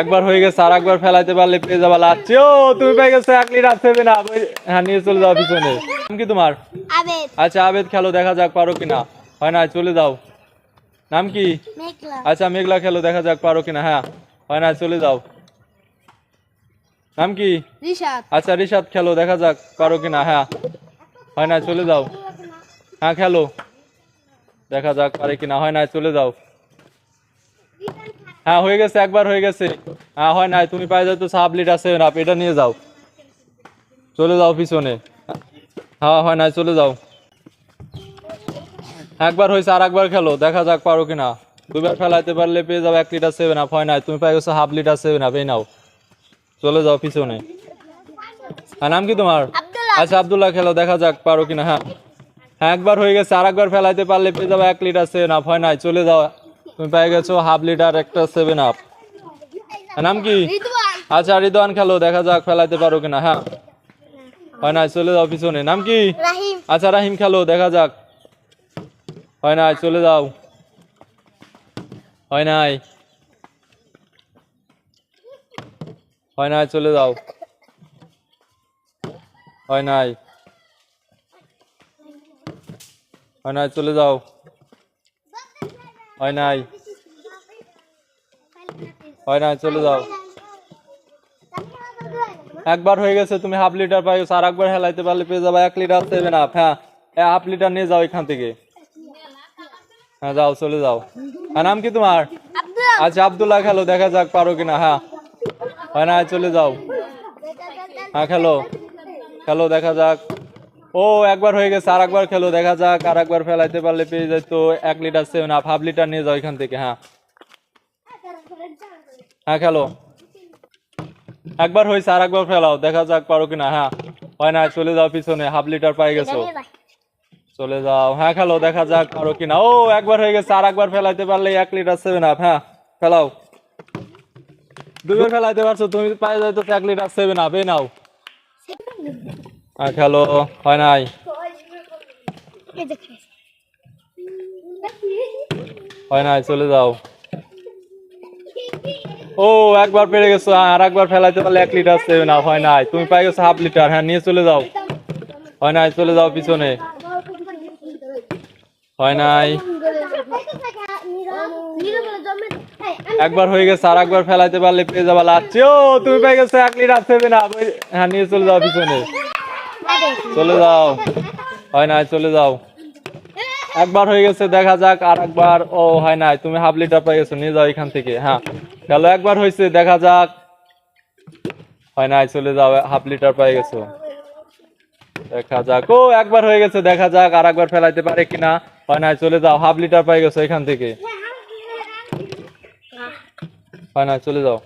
একবার হয়ে গেছে আর একবার ফেলাইতে পারলে পেয়ে যাবা লাচ্ছি ও তুমি পেয়ে গেছো এক লিটার সেভেন আপ হ্যাঁ নিয়ে চলে যাও পিছনে। নাম কি তোমার? আবেদ। আচ্ছা আবেদ খেলো দেখা যাক পারো কিনা। হয় না চলে যাও। নাম কি? মেঘলা। আচ্ছা মেঘলা খেলো দেখা যাক পারো কিনা হ্যাঁ। হয় না চলে যাও। নাম কি? রিশাদ। আচ্ছা রিশাদ খেলো দেখা যাক পারো কিনা হ্যাঁ। হয় না চলে যাও। হ্যাঁ খেলো। দেখা যাক পারে কিনা হয় না চলে যাও। হ্যাঁ হয়ে গেছে একবার হয়ে গেছে। হ্যাঁ হয় না তুমি পাই যাও তো সাব লিট আছে না এটা নিয়ে যাও। চলে যাও পিছনে। হ্যাঁ হয় না চলে যাও। একবার হয়েছে আর একবার খেলো দেখা যাক পারো কিনা। দুবার ফেলাইতে পারলে পেয়ে যাও এক লিটার সেভেন আপ হয় না তুমি পাই গেছো হাফ লিটার সেভেন আপ এই নাও। চলে যাও পিছনে। হ্যাঁ নাম কি তোমার? আচ্ছা আব্দুল্লাহ খেলো দেখা যাক পারো কিনা হ্যাঁ। হ্যাঁ একবার হয়ে গেছে আর একবার ফেলাইতে পারলে পেয়ে যাব এক লিটার সেভেন আপ হয় নাই চলে যাও। তুমি পেয়ে গেছো হাফ লিটার একটা সেভেন আপ নাম কি? আচ্ছা রিদওয়ান খেলো দেখা যাক ফেলাইতে পারো কিনা হ্যাঁ। হয় নাই চলে যাও পিছনে। নাম কি? আচ্ছা রাহিম খেলো দেখা যাক। হয় নাই চলে যাও। হয় নাই। হয় নাই চলে যাও। হয় নাই। হয় নাই চলে যাও। হয় নাই? হয় নাই চলে যাও। একবার হয়ে গেছে তুমি হাফ লিটার পাই আর একবার হেলাইতে পারলে পেয়ে যাবে এক লিটার সেভেন না হ্যাঁ। হাফ লিটার নিয়ে যাও এখান থেকে। হ্যাঁ যাও চলে যাও। হ্যাঁ নাম কি তোমার? আচ্ছা আবদুল্লাহ খেলো দেখা যাক পারো কিনা হ্যাঁ। হয় না চলে যাও। হ্যাঁ খেলো। খেলো দেখা যাক। ও একবার হয়ে গেছে আর একবার খেলো দেখা যাক আর একবার ফেলাইতে পারলে পেয়ে যায় তো এক litre seven up half litre নিয়ে যাও এখান থেকে হ্যাঁ। হ্যাঁ খেলো। একবার হয়েছে আর একবার ফেলাও দেখা যাক পারো কিনা হ্যাঁ। হয় না চলে যাও পিছনে হাফ লিটার পাই গেছো। চলে যাও হ্যাঁ খেলো দেখা যাক পারো কিনা। ও একবার হয়ে গেছে আর একবার ফেলাইতে পারলে এক লিটার সেভেন আপ হ্যাঁ ফেলাও। দুবার ফেলাইতে পারছ তুমি পাই যাই তো এক লিটার সেভেন আপ এই নাও। খেলো হয় নাই? হয় নাই চলে যাও। ও একবার পেরে গেছো হ্যাঁ, আর একবার ফেলাইতে পারলে এক লিটার আপ হয় নাই। তুমি পাই গেছো হাফ লিটার হ্যাঁ নিয়ে চলে যাও। হয় নাই চলে যাও পিছনে। হয় নাই। একবার হয়ে গেছে আর একবার ফেলাইতে পারলে পেয়ে যাবা লাচ্ছি ও তুমি পেয়ে গেছো এক লিটার সেভেন আপ হ্যাঁ নিয়ে চলে যাও পিছনে। চলে যাও। হয় নাই, চলে যাও। একবার হয়ে গেছে, দেখা যাক আর একবার, ও, হয় নাই, তুমি হাফ লিটার পাই গেছো, নিয়ে যাও এখান থেকে হ্যাঁ। গেল, একবার হয়েছে, দেখা যাক। হয় নাই, চলে যাও, হাফ লিটার পেয়ে গেছো। দেখা যাক, ও, একবার হয়ে গেছে, দেখা যাক আর একবার ফেলাইতে পারে কিনা। হয় নাই, চলে যাও, হাফ লিটার পাই গেছো এখান থেকে। হয় নাই, চলে যাও।